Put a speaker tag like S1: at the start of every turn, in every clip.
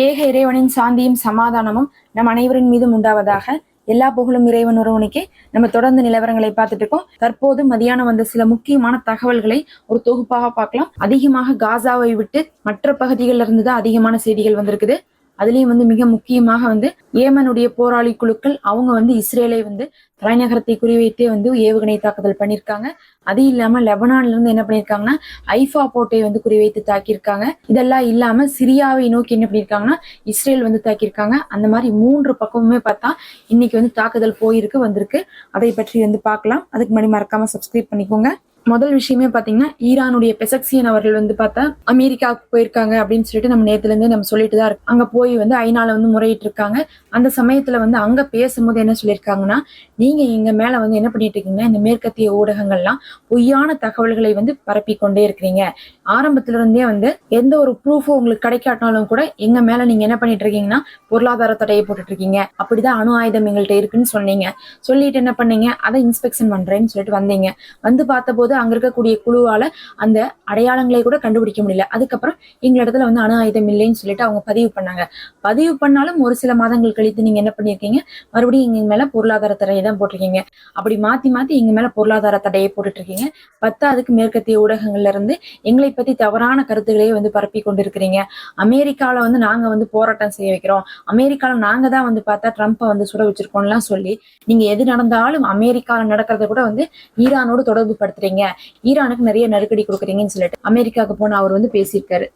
S1: ஏக இறைவனின் சாந்தியும் சமாதானமும் நம் அனைவரின் மீதும் உண்டாவதாக எல்லா புகழும் இறைவன் ஒருவனுக்கே நம்ம தொடர்ந்து நிலவரங்களை பார்த்துட்டு இருக்கோம். தற்போது மதியானம் வந்த சில முக்கியமான தகவல்களை ஒரு தொகுப்பாக பார்க்கலாம். அதிகமாக காசாவை விட்டு மற்ற பகுதிகளில் இருந்து தான் அதிகமான செய்திகள் வந்திருக்குது. அதுலயும் வந்து மிக முக்கியமாக வந்து ஏமனுடைய போராளி குழுக்கள் அவங்க வந்து இஸ்ரேலை வந்து தலைநகரத்தை குறிவைத்தே வந்து ஏவுகணை தாக்குதல் பண்ணியிருக்காங்க அது இல்லாம லெபனான்ல இருந்து என்ன பண்ணியிருக்காங்கன்னா ஐஃபா போட்டை வந்து குறிவைத்து தாக்கியிருக்காங்க. இதெல்லாம் இல்லாம சிரியாவை நோக்கி என்ன பண்ணியிருக்காங்கன்னா இஸ்ரேல் வந்து தாக்கியிருக்காங்க. அந்த மாதிரி மூன்று பக்கமுமே பார்த்தா இன்னைக்கு வந்து தாக்குதல் போயிருக்கு வந்திருக்கு. அதை பற்றி வந்து பார்க்கலாம். அதுக்கு முன்னாடி மறக்காம சப்ஸ்கிரைப் பண்ணிக்கோங்க. முதல் விஷயமே பாத்தீங்கன்னா ஈரானுடைய பெசக்சியன் அவர்கள் வந்து பார்த்தா அமெரிக்காவுக்கு போயிருக்காங்க அப்படின்னு சொல்லிட்டு நம்ம நேத்துல இருந்தே நம்ம சொல்லிட்டு தான் இருக்கோம். அங்க போய் வந்து ஐநால வந்து முறையிட்டு இருக்காங்க. அந்த சமயத்துல வந்து அங்க பேசும்போது என்ன சொல்லியிருக்காங்கன்னா நீங்க எங்க மேல வந்து என்ன பண்ணிட்டு இருக்கீங்க இந்த மேற்கத்திய ஊடகங்கள்லாம் பொய்யான தகவல்களை வந்து பரப்பி கொண்டே இருக்கிறீங்க. ஆரம்பத்துல இருந்தே வந்து எந்த ஒரு ப்ரூஃபும் உங்களுக்கு கிடைக்காட்டினாலும் கூட எங்க மேல நீங்க என்ன பண்ணிட்டு இருக்கீங்கன்னா பொருளாதார தடையை போட்டுட்டு இருக்கீங்க. அப்படிதான் அணு ஆயுதம் எங்கள்கிட்ட இருக்குன்னு சொன்னீங்க. சொல்லிட்டு என்ன பண்ணீங்க? அதை இன்ஸ்பெக்ஷன் பண்றேன்னு சொல்லிட்டு வந்தீங்க. வந்து பார்த்தபோது அங்க இருக்கக்கூடிய குழுவால அந்த அடையாளங்களை கூட கண்டுபிடிக்க முடியல. அதுக்கப்புறம் எங்க இடத்துல வந்து அணு ஆயுதம் இல்லைன்னு சொல்லிட்டு அவங்க பதிவு பண்ணாங்க. பதிவு பண்ணாலும் ஒரு சில மாதங்கள் கழித்து நீங்க என்ன பண்ணிருக்கீங்க? மறுபடியும் எங்க மேல பொருளாதார தடையை தான் போட்டிருக்கீங்க. அப்படி மாத்தி மாத்தி எங்க மேல பொருளாதார தடையை போட்டுட்டு இருக்கீங்க பத்தாவதுக்கு மேற்கத்திய ஊடகங்கள்ல இருந்து எங்களை பத்தி தவறான கருத்துக்களையே வந்து பரப்பி கொண்டிருக்கிறீங்க. அமெரிக்கால வந்து நாங்க வந்து போராட்டம் செய்ய வைக்கிறோம். அமெரிக்கால நாங்க தான் வந்து பார்த்தா ட்ரம்ப்பை வந்து சுட வச்சிருக்கோம்லாம் சொல்லி நீங்க எது நடந்தாலும் அமெரிக்கால நடக்கிறத கூட வந்து ஈரானோடு தொடர்பு படுத்துறீங்க ஈரானுக்கு நிறைய நெருக்கடி கொடுக்குறீங்கன்னு சொல்லிட்டு அமெரிக்காவுக்கு போன அவர் வந்து பேசியிருக்காரு.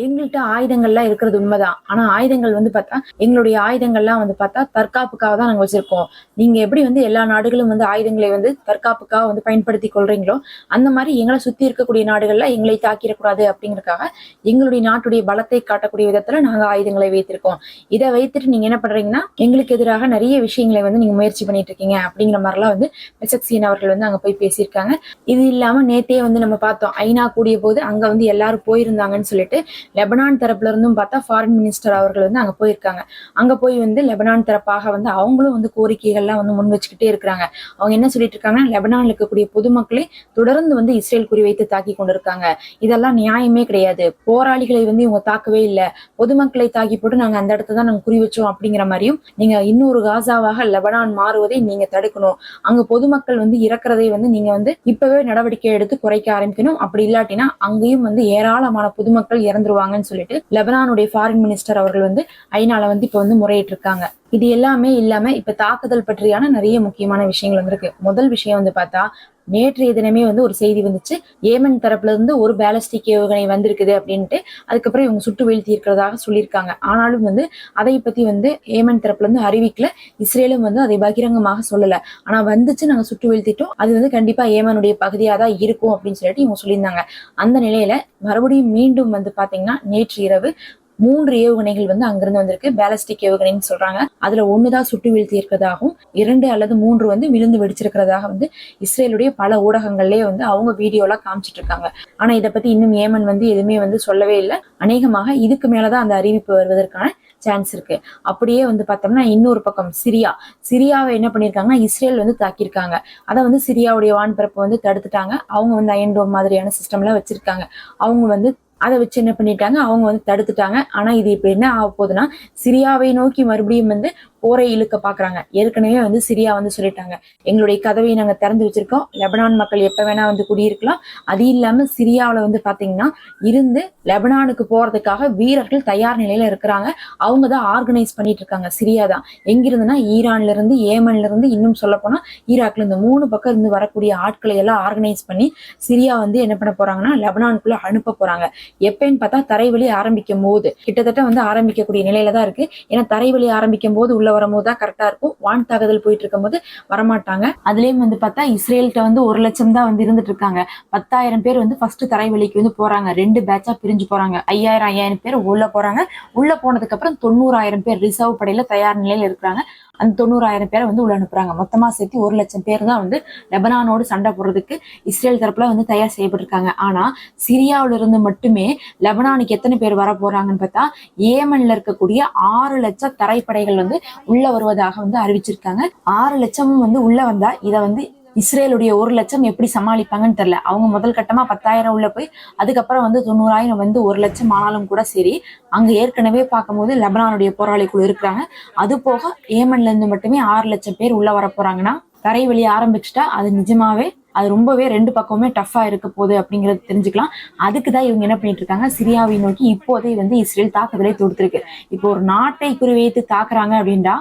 S1: எங்கள்கிட்ட ஆயுதங்கள்லாம் இருக்கிறது உண்மைதான். ஆனா ஆயுதங்கள் வந்து பார்த்தா எங்களுடைய ஆயுதங்கள்லாம் வந்து பார்த்தா தற்காப்புக்காக தான் நாங்கள் வச்சிருக்கோம். நீங்க எப்படி வந்து எல்லா நாடுகளும் வந்து ஆயுதங்களை வந்து தற்காப்புக்காக வந்து பயன்படுத்தி கொள்றீங்களோ அந்த மாதிரி எங்களை சுத்தி இருக்கக்கூடிய நாடுகள்ல எங்களை தாக்கிடக்கூடாது அப்படிங்கறதுக்காக எங்களுடைய நாட்டுடைய பலத்தை காட்டக்கூடிய விதத்துல நாங்க ஆயுதங்களை வைத்திருக்கோம். இதை வைத்துட்டு நீங்க என்ன பண்றீங்கன்னா எங்களுக்கு எதிராக நிறைய விஷயங்களை வந்து நீங்க முயற்சி பண்ணிட்டு இருக்கீங்க அப்படிங்கிற மாதிரிலாம் வந்து மெசக்சியன் அவர்கள் வந்து அங்க போய் பேசியிருக்காங்க. இது இல்லாம நேத்தே வந்து நம்ம பார்த்தோம் ஐநா கூடிய போது அங்க வந்து எல்லாரும் போயிருந்தாங்கன்னு சொல்லிட்டு லெபனான் தரப்புல இருந்தும் பார்த்தா ஃபாரின் மினிஸ்டர் அவர்கள் வந்து அங்க போயிருக்காங்க. அங்க போய் வந்து லெபனான் தரப்பாக வந்து அவங்களும் வந்து கோரிக்கைகள்லாம் வந்து முன் வச்சுக்கிட்டே இருக்கிறாங்க. அவங்க என்ன சொல்லிட்டு இருக்காங்கன்னா லெபனான் இருக்கக்கூடிய பொதுமக்களை தொடர்ந்து வந்து இஸ்ரேல் குறிவைத்து தாக்கி கொண்டிருக்காங்க. இதெல்லாம் நியாயமே கிடையாது. போராளிகளை வந்து இவங்க தாக்கவே இல்லை. பொதுமக்களை தாக்கி போட்டு நாங்க அந்த இடத்த தான் நாங்கள் குறி வச்சோம் அப்படிங்கிற மாதிரியும் நீங்க இன்னொரு காசாவாக லெபனான் மாறுவதை நீங்க தடுக்கணும். அங்க பொதுமக்கள் வந்து இறக்குறதை வந்து நீங்க வந்து இப்பவே நடவடிக்கை எடுத்து குறைக்க ஆரம்பிக்கணும். அப்படி இல்லாட்டினா அங்கேயும் வந்து ஏராளமான பொதுமக்கள் இறந்து இறந்துருவாங்கன்னு சொல்லிட்டு லெபனானுடைய ஃபாரின் மினிஸ்டர் அவர்கள் வந்து ஐநால வந்து இப்ப வந்து முறையிட்டு இருக்காங்க இது எல்லாமே இல்லாம இப்ப தாக்குதல் பற்றியான நிறைய முக்கியமான விஷயங்கள் வந்திருக்கு. முதல் விஷயம் வந்து பார்த்தா நேற்றைய தினமே வந்து ஒரு செய்தி வந்துச்சு. ஏமன் தரப்புல இருந்து ஒரு பேலஸ்டிக் ஏவுகணை வந்திருக்குது அப்படின்ட்டு அதுக்கப்புறம் இவங்க சுட்டு வீழ்த்தி இருக்கிறதாக சொல்லியிருக்காங்க. ஆனாலும் வந்து அதை பத்தி வந்து ஏமன் தரப்புல இருந்து அறிவிக்கல. இஸ்ரேலும் வந்து அதை பகிரங்கமாக சொல்லல. ஆனா வந்துச்சு நாங்க சுட்டு வீழ்த்திட்டோம். அது வந்து கண்டிப்பா ஏமனுடைய பகுதியா தான் இருக்கும் அப்படின்னு சொல்லிட்டு இவங்க சொல்லியிருந்தாங்க. அந்த நிலையில மறுபடியும் மீண்டும் வந்து பாத்தீங்கன்னா நேற்று இரவு மூன்று ஏவுகணைகள் வந்து அங்கிருந்து வந்திருக்கு. பேலஸ்டிக் ஏவுகணைன்னு சொல்றாங்க. அதுல ஒண்ணுதான் சுட்டு வீழ்த்தி இருக்கிறதாகவும் இரண்டு அல்லது மூன்று வந்து விழுந்து வெடிச்சிருக்கிறதாக வந்து இஸ்ரேலுடைய பல ஊடகங்கள்லயே வந்து அவங்க வீடியோலாம் காமிச்சிட்டு இருக்காங்க ஆனா இதை பத்தி இன்னும் ஏமன் வந்து எதுவுமே வந்து சொல்லவே இல்லை. அநேகமாக இதுக்கு மேலதான் அந்த அறிவிப்பு வருவதற்கான சான்ஸ் இருக்கு. அப்படியே வந்து பார்த்தோம்னா இன்னொரு பக்கம் சிரியா. சிரியாவை என்ன பண்ணியிருக்காங்கன்னா இஸ்ரேல் வந்து தாக்கியிருக்காங்க. அதை வந்து சிரியாவுடைய வான்பரப்பை வந்து தடுத்துட்டாங்க. அவங்க வந்து அயன்டோம் மாதிரியான சிஸ்டம்லாம் வச்சிருக்காங்க. அவங்க வந்து அதை வச்சு என்ன பண்ணிட்டாங்க? அவங்க வந்து தடுத்துட்டாங்க. ஆனா இது இப்ப என்ன ஆக போகுதுன்னா சிரியாவை நோக்கி மறுபடியும் வந்து போரை இழுக்க பாக்குறாங்க. ஏற்கனவே வந்து சிரியா வந்து சொல்லிட்டாங்க. எங்களுடைய கதவை நாங்க திறந்து வச்சிருக்கோம். லெபனான் மக்கள் எப்ப வேணா வந்து குடியிருக்கலாம். அது இல்லாம சிரியாவில் வந்து பாத்தீங்கன்னா இருந்து லெபனானுக்கு போறதுக்காக வீரர்கள் தயார் நிலையில இருக்கிறாங்க. அவங்க தான் ஆர்கனைஸ் பண்ணிட்டு இருக்காங்க. சிரியா தான். எங்கிருந்துன்னா ஈரான்ல இருந்து ஏமன்ல இருந்து இன்னும் சொல்ல போனா ஈராக்ல இருந்து மூணு பக்கம் இருந்து வரக்கூடிய ஆட்களை எல்லாம் ஆர்கனைஸ் பண்ணி சிரியா வந்து என்ன பண்ண போறாங்கன்னா லெபனானுக்குள்ள அனுப்ப போறாங்க. எப்பன்னு பார்த்தா தரைவழி ஆரம்பிக்கும் போது கிட்டத்தட்ட வந்து ஆரம்பிக்கக்கூடிய நிலையில தான் இருக்கு. ஏன்னா தரைவழி ஆரம்பிக்கும் போது உள்ள வரும்போது தான் கரெக்டா இருக்கும். வான் தாக்குதல் போயிட்டு இருக்கும்போது வரமாட்டாங்க. அதுலயும் வந்து பார்த்தா இஸ்ரேல்கிட்ட வந்து ஒரு லட்சம் தான் வந்து இருந்துட்டு இருக்காங்க. பத்தாயிரம் பேர் வந்து ஃபர்ஸ்ட் தரைவழிக்கு வந்து போறாங்க. ரெண்டு பேட்சா பிரிஞ்சு போறாங்க. ஐயாயிரம் ஐயாயிரம் பேர் உள்ள போறாங்க. உள்ள போனதுக்கு அப்புறம் தொண்ணூறாயிரம் பேர் ரிசர்வ் படையில தயார் நிலையில இருக்கிறாங்க. அந்த தொண்ணூறாயிரம் பேரை வந்து உள்ள அனுப்புறாங்க. மொத்தமா சேர்த்து ஒரு லட்சம் பேர் தான் வந்து லெபனானோடு சண்டை போடுறதுக்கு இஸ்ரேல் தரப்புல வந்து தயார் செய்யப்பட்டிருக்காங்க. ஆனா சிரியாவில இருந்து மட்டுமே லெபனானுக்கு எத்தனை பேர் வர போறாங்கன்னு பார்த்தா ஏமன்ல இருக்கக்கூடிய ஆறு லட்சம் தரைப்படைகள் வந்து உள்ள வருவதாக வந்து அறிவிச்சிருக்காங்க. ஆறு லட்சமும் வந்து உள்ள வந்தா இதை வந்து இஸ்ரேலுடைய ஒரு லட்சம் எப்படி சமாளிப்பாங்கன்னு தெரியல. அவங்க முதல் கட்டமா பத்தாயிரம் உள்ள போய் அதுக்கப்புறம் வந்து தொண்ணூறாயிரம் வந்து ஒரு லட்சம் ஆனாலும் கூட சரி அங்க ஏற்கனவே பார்க்கும்போது லெபனானுடைய போராளி குழு இருக்கிறாங்க. அது போக ஏமன்ல இருந்து மட்டுமே ஆறு லட்சம் பேர் உள்ள வர போறாங்கன்னா தரை வழி ஆரம்பிச்சுட்டா அது நிஜமாவே அது ரொம்பவே ரெண்டு பக்கமுமே டஃப்பா இருக்க போகுது அப்படிங்கறது தெரிஞ்சுக்கலாம். அதுக்கு தான் இவங்க என்ன பண்ணிட்டு இருக்காங்க சிரியாவை நோக்கி இப்போதே வந்து இஸ்ரேல் தாக்குதலை தொடுத்திருக்கு. இப்போ ஒரு நாட்டை குறிவைத்து தாக்குறாங்க அப்படின்னா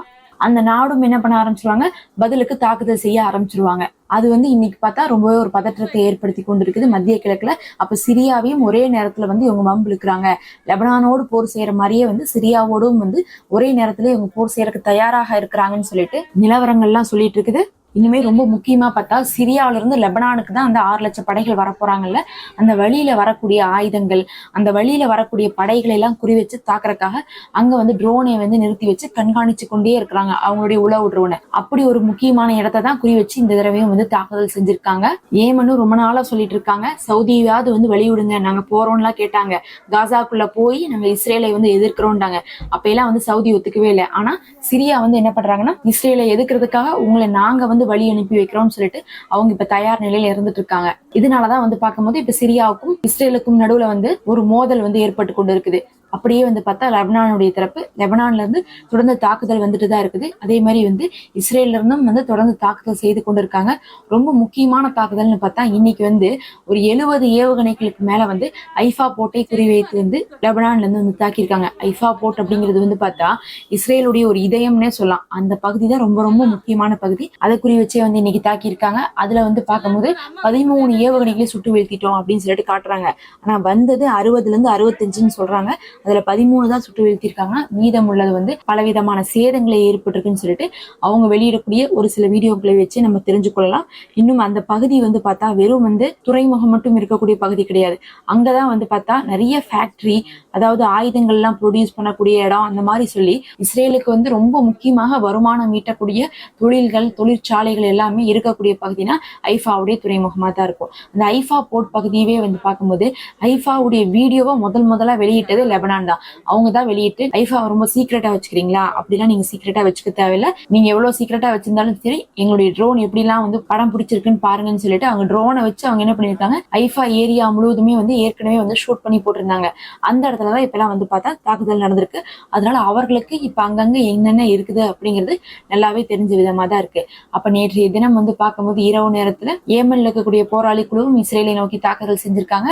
S1: அந்த நாடும் என்ன பண்ண ஆரம்பிச்சிருவாங்க? பதிலுக்கு தாக்குதல் செய்ய ஆரம்பிச்சிருவாங்க. அது வந்து இன்னைக்கு பார்த்தா ரொம்பவே ஒரு பதற்றத்தை ஏற்படுத்தி கொண்டிருக்குது மத்திய கிழக்குல. அப்ப சிரியாவையும் ஒரே நேரத்துல வந்து இவங்க வம்பு இழுக்கிறாங்க லெபனானோடு போர் செய்யற மாதிரியே வந்து சிரியாவோடும் வந்து ஒரே நேரத்துல இவங்க போர் செய்யறதுக்கு தயாராக இருக்கிறாங்கன்னு சொல்லிட்டு நிலவரங்கள்லாம் சொல்லிட்டு இருக்குது. இனிமே ரொம்ப முக்கியமா பார்த்தா சிரியாவில இருந்து லெபனானுக்கு தான் அந்த ஆறு லட்சம் படைகள் வரப்போறாங்கல்ல அந்த வழியில வரக்கூடிய ஆயுதங்கள் அந்த வழியில வரக்கூடிய படைகளை எல்லாம் குறி வச்சு தாக்குறதுக்காக அங்க வந்து ட்ரோனை வந்து நிறுத்தி வச்சு கண்காணிச்சு கொண்டே இருக்கிறாங்க அவங்களுடைய உளவு ட்ரோனை அப்படி ஒரு முக்கியமான இடத்தை தான் குறி வச்சு இந்த தடவையும் வந்து தாக்குதல் செஞ்சிருக்காங்க. ஏமனும் ரொம்ப நாளா சொல்லிட்டு இருக்காங்க. சவுதியாவது வந்து வெளியிடுங்க நாங்க போறோம்லாம் கேட்டாங்க. காசாக்குள்ள போய் நாங்க இஸ்ரேலை வந்து எதிர்க்கிறோம்டாங்க அப்ப எல்லாம் வந்து சவுதி ஒத்துக்கவே இல்லை. ஆனா சிரியா வந்து என்ன பண்றாங்கன்னா இஸ்ரேலை எதிர்க்கிறதுக்காக உங்களை நாங்க வந்து வழி அனுப்பி வைக்கிறோம்னு சொல்லிட்டு அவங்க இப்ப தயார் நிலையில இருந்துட்டு இருக்காங்க இதனாலதான் வந்து பார்க்கும்போது இப்ப சிரியாவுக்கும் இஸ்ரேலுக்கும் நடுவுல வந்து ஒரு மோதல் வந்து ஏற்பட்டு கொண்டு இருக்குது அப்படியே வந்து பார்த்தா லெபனானுடைய தரப்பு லெபனான்ல இருந்து தொடர்ந்து தாக்குதல் வந்துட்டு தான் இருக்குது. அதே மாதிரி வந்து இஸ்ரேல்ல இருந்தும் வந்து தொடர்ந்து தாக்குதல் செய்து கொண்டு இருக்காங்க ரொம்ப முக்கியமான தாக்குதல்னு பார்த்தா இன்னைக்கு வந்து ஒரு எழுபது ஏவுகணைகளுக்கு மேல வந்து ஐஃபா போட்டை குறிவைத்து வந்து லெபனான்ல இருந்து வந்து தாக்கியிருக்காங்க. ஐஃபா போட் அப்படிங்கிறது வந்து பார்த்தா இஸ்ரேலுடைய ஒரு இதயம்னே சொல்லலாம். அந்த பகுதி தான் ரொம்ப ரொம்ப முக்கியமான பகுதி. அதை குறி வச்சே வந்து இன்னைக்கு தாக்கியிருக்காங்க. அதுல வந்து பார்க்கும்போது பதிமூணு ஏவுகணைகளை சுட்டு வீழ்த்திட்டோம் அப்படின்னு சொல்லிட்டு காட்டுறாங்க. ஆனா வந்தது அறுபதுல இருந்து அறுபத்தஞ்சுன்னு சொல்றாங்க. அதுல பதிமூணு தான் சுட்டு வீழ்த்திருக்காங்க மீதம் உள்ளது வந்து பலவிதமான சேதங்களை ஏற்பட்டிருக்குன்னு சொல்லிட்டு அவங்க வெளியிடக்கூடிய ஒரு சில வீடியோக்களை வச்சு நம்ம தெரிஞ்சு கொள்ளலாம் இன்னும் அந்த பகுதி வந்து பார்த்தா வெறும் வந்து துறைமுகம் மட்டும் இருக்கக்கூடிய பகுதி கிடையாது. அங்கதான் வந்து பார்த்தா நிறைய ஃபேக்டரி அதாவது ஆயுதங்கள்லாம் ப்ரொடியூஸ் பண்ணக்கூடிய இடம் அந்த மாதிரி சொல்லி இஸ்ரேலுக்கு வந்து ரொம்ப முக்கியமாக வருமானம் ஈட்டக்கூடிய தொழில்கள் தொழிற்சாலைகள் எல்லாமே இருக்கக்கூடிய பகுதினா ஐஃபாவுடைய துறைமுகமா தான் இருக்கும். அந்த ஐஃபா போர்ட் பகுதியவே வந்து பார்க்கும்போது ஐஃபாவுடைய வீடியோவை முதல் முதலா வெளியிட்டது லெபனான் தான் அவங்க தான் வெளியிட்டு லைஃபை ரொம்ப சீக்கிரட்டா வச்சுக்கிறீங்களா? அப்படிலாம் நீங்க சீக்கிரட்டா வச்சுக்க தேவையில்ல. நீங்க எவ்வளவு சீக்கிரட்டா வச்சிருந்தாலும் சரி எங்களுடைய ட்ரோன் எப்படிலாம் வந்து படம் பிடிச்சிருக்குன்னு பாருங்கன்னு சொல்லிட்டு அவங்க ட்ரோனை வச்சு அவங்க என்ன பண்ணிருக்காங்க ஐஃபா ஏரியா முழுவதுமே வந்து ஏற்கனவே வந்து ஷூட் பண்ணி போட்டிருந்தாங்க. அந்த இடத்துல தான் இப்பெல்லாம் வந்து பார்த்தா தாக்குதல் நடந்திருக்கு. அதனால அவர்களுக்கு இப்ப அங்கங்க என்னென்ன இருக்குது அப்படிங்கிறது நல்லாவே தெரிஞ்ச விதமா தான் இருக்கு. அப்ப நேற்றைய தினம் வந்து பார்க்கும்போது இரவு நேரத்துல ஏமன்ல இருக்கக்கூடிய போராளி குழுவும் இஸ்ரேலை நோக்கி தாக்குதல் செஞ்சிருக்காங்க.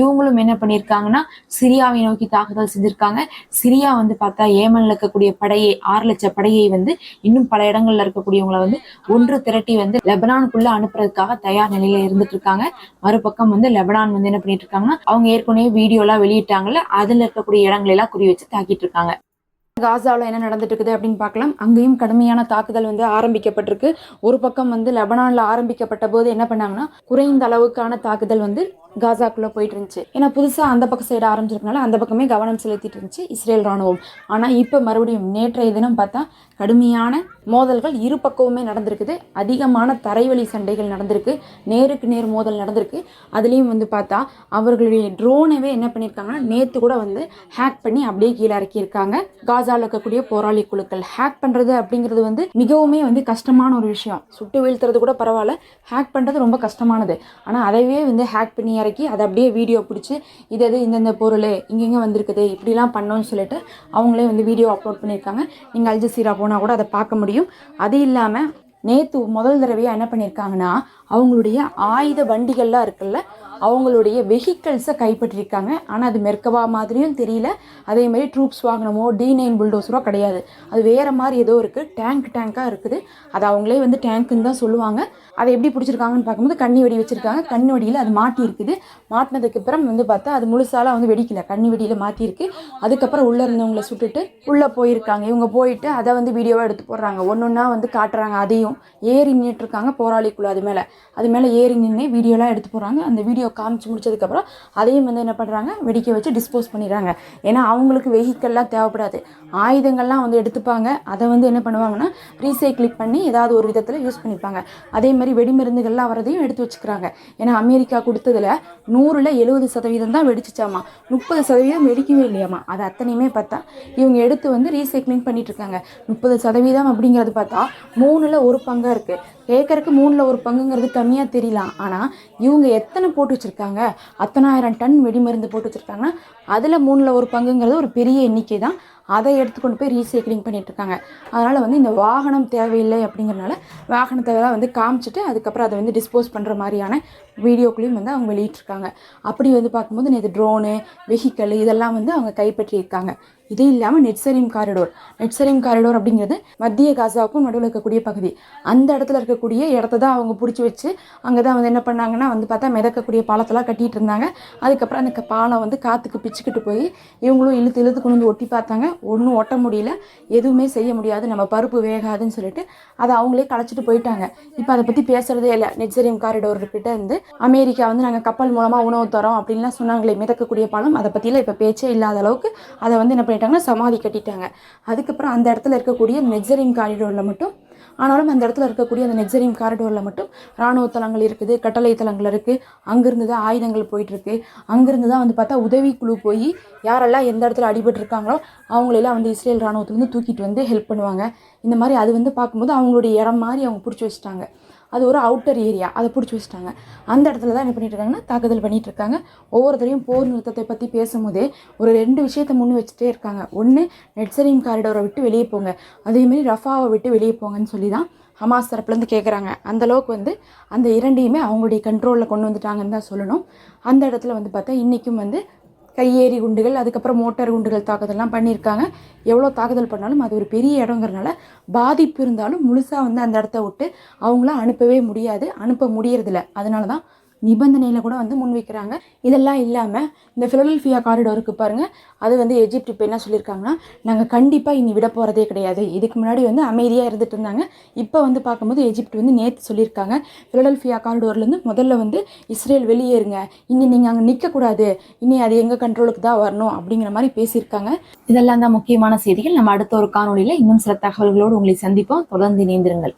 S1: இவங்களும் என்ன பண்ணியிருக்காங்கன்னா சிரியாவை நோக்கி தாக்குதல் செஞ்சிருக்காங்க. சிரியா வந்து பார்த்தா ஏமன்ல இருக்கக்கூடிய படையை ஆறு லட்சம் படையை வந்து இன்னும் பல இடங்கள்ல இருக்கக்கூடியவங்களை வந்து ஒன்று திரட்டி வந்து லெபனானுக்குள்ள அனுப்புறதுக்காக தயார் நிலையில இருந்துட்டு இருக்காங்க. மறுபக்கம் வந்து லெபனான் வந்து என்ன பண்ணிட்டு இருக்காங்கன்னா அவங்க ஏற்கனவே வீடியோ எல்லாம் வெளியிட்டாங்கல்ல அதுல இருக்கக்கூடிய இடங்களை எல்லாம் குறி வச்சு தாக்கிட்டு இருக்காங்க. காசாவில் என்ன நடந்துட்டு இருக்குது அப்படின்னு பார்க்கலாம். அங்கேயும் கடுமையான தாக்குதல் வந்து ஆரம்பிக்கப்பட்டிருக்கு. ஒரு பக்கம் வந்து லெபனானில் ஆரம்பிக்கப்பட்ட போது என்ன பண்ணாங்கன்னா குறைந்த அளவுக்கான தாக்குதல் வந்து காசாக்குள்ளே போயிட்டு இருந்துச்சு ஏன்னா புதுசாக அந்த பக்கம் சைடு ஆரம்பிச்சிருக்கனால அந்த பக்கமே கவனம் செலுத்திட்டு இருந்துச்சு இஸ்ரேல் ராணுவம். ஆனால் இப்போ மறுபடியும் நேற்றைய தினம் பார்த்தா கடுமையான மோதல்கள் இரு பக்கமுமே நடந்திருக்குது. அதிகமான தரைவழி சண்டைகள் நடந்திருக்கு. நேருக்கு நேர் மோதல் நடந்திருக்கு. அதுலேயும் வந்து பார்த்தா அவர்களுடைய ட்ரோனவே என்ன பண்ணியிருக்காங்கன்னா நேற்று கூட வந்து ஹேக் பண்ணி அப்படியே கீழே இறக்கியிருக்காங்க. காசாவில் இருக்கக்கூடிய போராளி குழுக்கள். ஹேக் பண்ணுறது அப்படிங்கிறது வந்து மிகவுமே வந்து கஷ்டமான ஒரு விஷயம். சுட்டு வீழ்த்துறது கூட பரவாயில்ல. ஹேக் பண்ணுறது ரொம்ப கஷ்டமானது. ஆனால் அதைவே வந்து ஹேக் பண்ணி இறக்கி அதை அப்படியே வீடியோ பிடிச்சி இது இது இந்தந்த பொருள் இங்கெங்கே வந்திருக்குது இப்படிலாம் பண்ணோன்னு சொல்லிட்டு அவங்களே வந்து வீடியோ அப்லோட் பண்ணியிருக்காங்க. நீங்கள் அல்ஜசீரா போனால் கூட அதை பார்க்க முடியும். அது இல்லாமல் நேற்று முதல் தடவையாக என்ன பண்ணியிருக்காங்கன்னா அவங்களுடைய ஆயுத வண்டிகள்லாம் இருக்குல்ல அவங்களுடைய வெஹிக்கிள்ஸை கைப்பற்றியிருக்காங்க ஆனால் அது மெர்கவா மாதிரியும் தெரியல. அதே மாதிரி ட்ரூப்ஸ் வாகனமோ டி நைன் புல்டோஸரோ கிடையாது. அது வேறு மாதிரி ஏதோ இருக்குது டேங்க் டேங்காக இருக்குது. அது அவங்களே வந்து டேங்க்குன்னு தான் சொல்லுவாங்க. அதை எப்படி பிடிச்சிருக்காங்கன்னு பார்க்கும்போது கண்ணி வெடி வச்சுருக்காங்க. கண்ணி வெடியில் அது மாட்டியிருக்குது. மாட்டினதுக்கு அப்புறம் வந்து பார்த்தா அது முழுசாலாம் வந்து வெடிக்கல. கண்ணி வெடியில் மாட்டியிருக்கு. அதுக்கப்புறம் உள்ளே இருந்தவங்களை சுட்டுட்டு உள்ளே போயிருக்காங்க. இவங்க போயிட்டு அதை வந்து வீடியோவாக எடுத்து போடுறாங்க. ஒன்று ஒன்றா வந்து காட்டுறாங்க. அதையும் ஏறி நின்றுட்டுருக்காங்க போராளிக்குழு போராளிக்குள்ள அது மேலே. அது மேலே ஏறி நின்று வீடியோலாம் எடுத்து போடுறாங்க. அந்த வீடியோ காமிச்சு முடிச்சதுக்கப்புறம் அதையும் வந்து என்ன பண்ணுறாங்க வெடிக்க வச்சு டிஸ்போஸ் பண்ணிடுறாங்க. ஏன்னா அவங்களுக்கு வெஹிக்கல்லாம் தேவைப்படாது. ஆயுதங்கள்லாம் வந்து எடுத்துப்பாங்க. அதை வந்து என்ன பண்ணுவாங்கன்னா ரீசைக்கிளிங் பண்ணி ஏதாவது ஒரு விதத்தில் யூஸ் பண்ணிப்பாங்க. அதே மாதிரி வெடிமருந்துகள்லாம் வரதையும் எடுத்து வச்சுக்கிறாங்க. ஏன்னா அமெரிக்கா கொடுத்ததுல நூறில் எழுபது சதவீதம் தான் வெடிச்சிச்சாமா? முப்பது சதவீதம் வெடிக்கவே இல்லையாமா? அது அத்தனையுமே பார்த்தா இவங்க எடுத்து வந்து ரீசைக்ளிங் பண்ணிட்டு இருக்காங்க முப்பது சதவீதம் அப்படிங்கிறது பார்த்தா மூணில் ஒரு பங்காக இருக்குது ஏக்கருக்கு மூணில் ஒரு பங்குங்கிறது கம்மியாக தெரியலாம். ஆனால் இவங்க எத்தனை போட்டு வச்சுருக்காங்க அத்தனாயிரம் டன் வெடிமருந்து போட்டு வச்சுருக்காங்கன்னா அதில் மூணில் ஒரு பங்குங்கிறது ஒரு பெரிய எண்ணிக்கை தான் அதை எடுத்துக்கொண்டு போய் ரீசைக்ளிங் பண்ணிகிட்ருக்காங்க அதனால் வந்து இந்த வாகனம் தேவையில்லை அப்படிங்கிறனால வாகனத்தைலாம் வந்து காமிச்சிட்டு அதுக்கப்புறம் அதை வந்து டிஸ்போஸ் பண்ணுற மாதிரியான வீடியோக்களையும் வந்து அவங்க வெளியிட்டிருக்காங்க. அப்படி வந்து பார்க்கும்போது நேற்று ட்ரோனு வெஹிக்கல் இதெல்லாம் வந்து அவங்க கைப்பற்றியிருக்காங்க. இது இல்லாமல் நெட்சரிம் காரிடோர் நெட்சரிம் காரிடோர் அப்படிங்கிறது மத்திய காசாவுக்கும் நடுவில் இருக்கக்கூடிய பகுதி. அந்த இடத்துல இருக்கக்கூடிய இடத்த தான் அவங்க பிடிச்சி வச்சு அங்கே தான் வந்து என்ன பண்ணாங்கன்னா வந்து பார்த்தா மிதக்கக்கூடிய பாலத்தெல்லாம் கட்டிகிட்டு இருந்தாங்க. அதுக்கப்புறம் அந்த பாலம் வந்து காற்றுக்கு பிச்சுக்கிட்டு போய் இவங்களும் இழுத்து இழுத்து கொண்டு வந்து ஒட்டி பார்த்தாங்க. ஒன்றும் ஒட்ட முடியல எதுவுமே செய்ய முடியாது நம்ம பருப்பு வேகாதுன்னு சொல்லிட்டு அதை அவங்களே களைச்சிட்டு போயிட்டாங்க. இப்போ அதை பற்றி பேசுறதே இல்லை. நெட்சரியம் காரிடோர்கிட்ட இருந்து அமெரிக்கா வந்து நாங்கள் கப்பல் மூலமாக உணவு தரோம் அப்படின்லாம் சொன்னாங்களே மிதக்கக்கூடிய பாலம் அதை பற்றிலாம் இப்போ பேச்சே இல்லாத அளவுக்கு அதை வந்து என்ன பண்ணிட்டாங்கன்னா சமாதி கட்டிட்டாங்க. அதுக்கப்புறம் அந்த இடத்துல இருக்கக்கூடிய நெட்சரியம் காரிடோரில் மட்டும் ஆனாலும் அந்த இடத்துல இருக்கக்கூடிய அந்த நெக்ஸரியம் காரிடோரில் மட்டும் இராணுவ தளங்கள் இருக்குது கட்டளை தளங்கள் இருக்குது அங்கேருந்து தான் ஆயுதங்கள் போயிட்டுருக்கு. அங்கேருந்து தான் வந்து பார்த்தா உதவிக்குழு போய் யாரெல்லாம் எந்த இடத்துல அடிபட்டிருக்காங்களோ அவங்களெல்லாம் வந்து இஸ்ரேல் இராணுவத்துலேருந்து தூக்கிட்டு வந்து ஹெல்ப் பண்ணுவாங்க. இந்த மாதிரி அது வந்து பார்க்கும்போது அவங்களுடைய இடம் மாதிரி அவங்க பிடிச்சி வச்சுட்டாங்க. அது ஒரு அவுட்டர் ஏரியா அதை பிடிச்சி வச்சுட்டாங்க. அந்த இடத்துல தான் என்ன பண்ணிட்டு இருக்காங்கன்னா தாக்குதல் பண்ணிட்டு இருக்காங்க ஒவ்வொருத்தரையும் போர் நிறுத்தத்தை பற்றி பேசும்போதே ஒரு ரெண்டு விஷயத்தை முன் வச்சுட்டே இருக்காங்க. ஒன்று நெட்சரிங் காரிடோரை விட்டு வெளியே போங்க. அதேமாரி ரஃபாவை விட்டு வெளியே போங்கன்னு சொல்லி தான் ஹமாஸ் தரப்புலேருந்து கேட்குறாங்க அந்த அளவுக்கு வந்து அந்த இரண்டையுமே அவங்களுடைய கண்ட்ரோலில் கொண்டு வந்துட்டாங்கன்னு தான் சொல்லணும். அந்த இடத்துல வந்து பார்த்தா இன்றைக்கும் வந்து கையேறி குண்டுகள் அதுக்கப்புறம் மோட்டார் குண்டுகள் தாக்குதல்லாம் பண்ணியிருக்காங்க. எவ்வளோ தாக்குதல் பண்ணாலும் அது ஒரு பெரிய இடங்கிறனால பாதிப்பு இருந்தாலும் முழுசாக வந்து அந்த இடத்த விட்டு அவங்கள அனுப்பவே முடியாது. அனுப்ப முடியறதில்ல. அதனால தான் நிபந்தனையில் கூட வந்து முன்வைக்கிறாங்க இதெல்லாம் இல்லாமல் இந்த ஃபிலடெல்ஃபியா காரிடோருக்கு பாருங்கள் அது வந்து எஜிப்ட் இப்போ என்ன சொல்லியிருக்காங்கன்னா நாங்கள் கண்டிப்பாக இனி விட போகிறதே கிடையாது. இதுக்கு முன்னாடி வந்து அமைதியாக இருந்துட்டு இருந்தாங்க. இப்போ வந்து பார்க்கும்போது எஜிப்ட் வந்து நேற்று சொல்லியிருக்காங்க ஃபிலடெல்ஃபியா காரிடோர்லேருந்து முதல்ல வந்து இஸ்ரேல் வெளியேறுங்க. இனி நீங்கள் அங்கே நிற்கக்கூடாது இனி அது எங்கள் கண்ட்ரோலுக்கு தான் வரணும் அப்படிங்கிற மாதிரி பேசியிருக்காங்க. இதெல்லாம் தான் முக்கியமான செய்திகள். நம்ம அடுத்த ஒரு காணொளியில் இன்னும் சில தகவல்களோடு உங்களை சந்திப்போம். தொடர்ந்து இணைந்திருங்கள்.